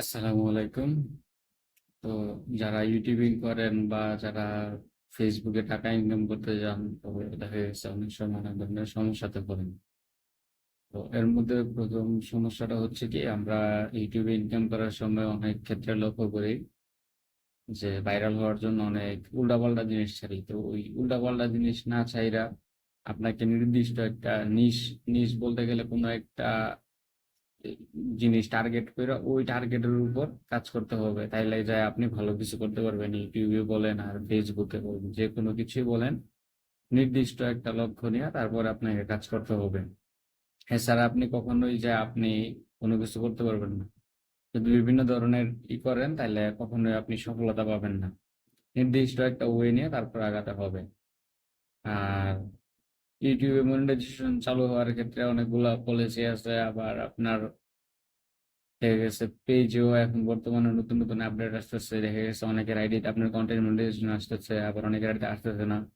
আসসালামু আলাইকুম। তো যারা ইউটিউবিং করেন বা যারা ফেসবুকে টাকা ইনকাম করতে যান তবে দেখা গেছে অনেক সময় অনেক ধরনের সমস্যাতে পড়েন। তো এর মধ্যে প্রথম সমস্যাটা হচ্ছে কি, আমরা ইউটিউবে ইনকাম করার সময় অনেক ক্ষেত্রে লক্ষ্য করি যে ভাইরাল হওয়ার জন্য অনেক উল্টাপাল্টা জিনিস ছাড়ি। তো ওই উল্টাপাল্টা জিনিস না চাইরা আপনাকে নির্দিষ্ট একটা নিশ নিশ বলতে গেলে কোনো একটা জিনিস টার্গেট করে ওই টার্গেটের উপর কাজ করতে হবে। তাইলে যায় আপনি ভালো কিছু করতে পারবেন। ইউটিউবে বলেন আর ফেসবুকে বলেন, যে কোনো কিছুই বলেন, নির্দিষ্ট একটা লক্ষ্য নিয়ে তারপর আপনাকে কাজ করতে হবে। এছাড়া আপনি কখনোই যে আপনি কোনো কিছু করতে পারবেন না। যদি বিভিন্ন ধরনের ই করেন তাহলে কখনোই আপনি সফলতা পাবেন না। নির্দিষ্ট একটা ওয়ে নিয়ে তারপর আগাতে হবে। আর ইউটিউবে মনিটাইজেশন চালু হওয়ার ক্ষেত্রে অনেকগুলা পলিসি আছে। আবার আপনার দেখা গেছে পেজেও এখন বর্তমানে নতুন নতুন আপডেট আসতেছে। দেখা গেছে অনেকের আইডিতে আপনার কন্টেন্ট মনিটাইজেশন আসতেছে, আবার অনেকের আইডিতে আসতেছে না।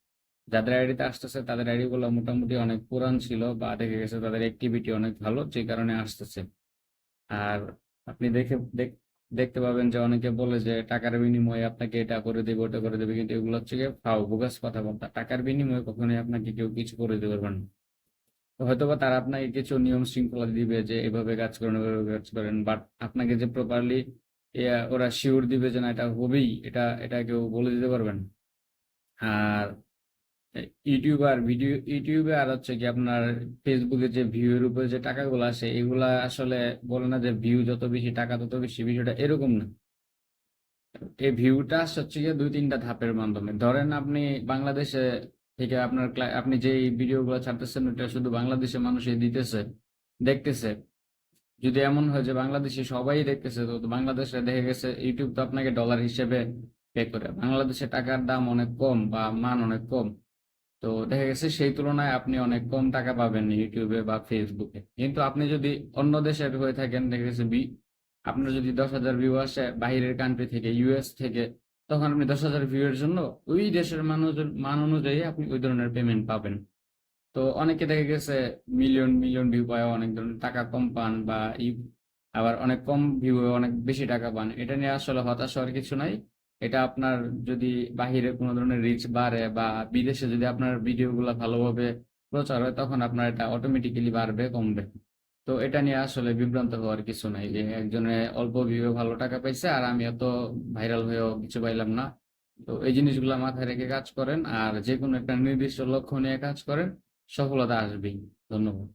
যাদের আইডিতে আসতেছে, তাদের আইডি গুলো মোটামুটি অনেক পুরান ছিল বা দেখা গেছে তাদের অ্যাক্টিভিটি অনেক ভালো, যে কারণে আসতেছে। আর আপনি দেখে, দেখ- দেখতে পাবেন যে অনেকে বলে যে টাকার বিনিময়ে আপনাকে এটা করে দেবে, ওটা করে দেবে, কিন্তু এগুলো হচ্ছে গিয়ে ফাও বোগাস কথাবার্তা টাকার বিনিময়ে কখনোই আপনাকে কেউ কিছু করে দিতে পারবেন না। তো হয়তোবা তারা আপনাকে কিছু নিয়ম শৃঙ্খলা দিবে যে এভাবে কাজ করেন এভাবে কাজ করেন বাট আপনাকে যে প্রপারলি ওরা শিওর দিবে যে না, এটা হবেই, এটা এটা কেউ বলে দিতে পারবেন ইউটিউবার ভিডিও, ইউটিউবে আর হচ্ছে কি আপনার ফেসবুকে যে ভিউ এর উপরে যে টাকাগুলো আসে, এগুলা আসলে বলে না যে ভিউ যত বেশি টাকা, তত বেশি বিষয়টা এরকম না। এই ভিউটা হচ্ছে গিয়ে দুই, তিনটা ধাপের মাধ্যমে। ধরেন আপনি বাংলাদেশে থেকে আপনার আপনি যে ভিডিওগুলো ছাড়তেছেন ওটা শুধু বাংলাদেশের মানুষই দিতেছে, দেখতেছে। যদি এমন হয় যে বাংলাদেশে সবাই দেখতেছে, তো বাংলাদেশে দেখে গেছে ইউটিউব তো আপনাকে ডলার হিসেবে পে করে। বাংলাদেশে টাকার দাম অনেক কম বা মান অনেক কম। তো দেখা গেছে সেই তুলনায় আপনি অনেক কম টাকা পাবেন ইউটিউবে বা ফেসবুকে। কিন্তু আপনি যদি অন্য দেশের হয়ে থাকেন, দেখা গেছে বি, আপনার যদি দশ হাজার ভিউ আসে বাইরের কান্ট্রি থেকে ইউএস থেকে, তখন আপনি দশ হাজার ভিউ এর জন্য ওই দেশের মানুষ মান অনুযায়ী আপনি ওই ধরনের পেমেন্ট পাবেন। তো অনেকে দেখা গেছে মিলিয়ন মিলিয়ন ভিউ পায়, অনেক ধরনের টাকা কম পান বা আবার অনেক কম ভিউ অনেক বেশি টাকা পান। এটা নিয়ে আসলে হতাশ হওয়ার কিছু নাই। এটা আপনার যদি বাহিরে কোনো ধরনের রিচ বাড়ে বা বিদেশে যদি আপনার ভিডিওগুলো ভালোভাবে প্রচার হয়, তখন আপনার এটা অটোমেটিক্যালি বাড়বে, কমবে। তো এটা নিয়ে আসলে বিভ্রান্ত হওয়ার কিছু নাই যে একজনে অল্প ভিউ ভালো টাকা পাইছে আর আমি এত ভাইরাল হয়েও কিছু পাইলাম না। তো এই জিনিসগুলো মাথায় রেখে কাজ করেন আর যে কোনো একটা নির্দিষ্ট লক্ষ্য নিয়ে কাজ করেন, সফলতা আসবেই। ধন্যবাদ।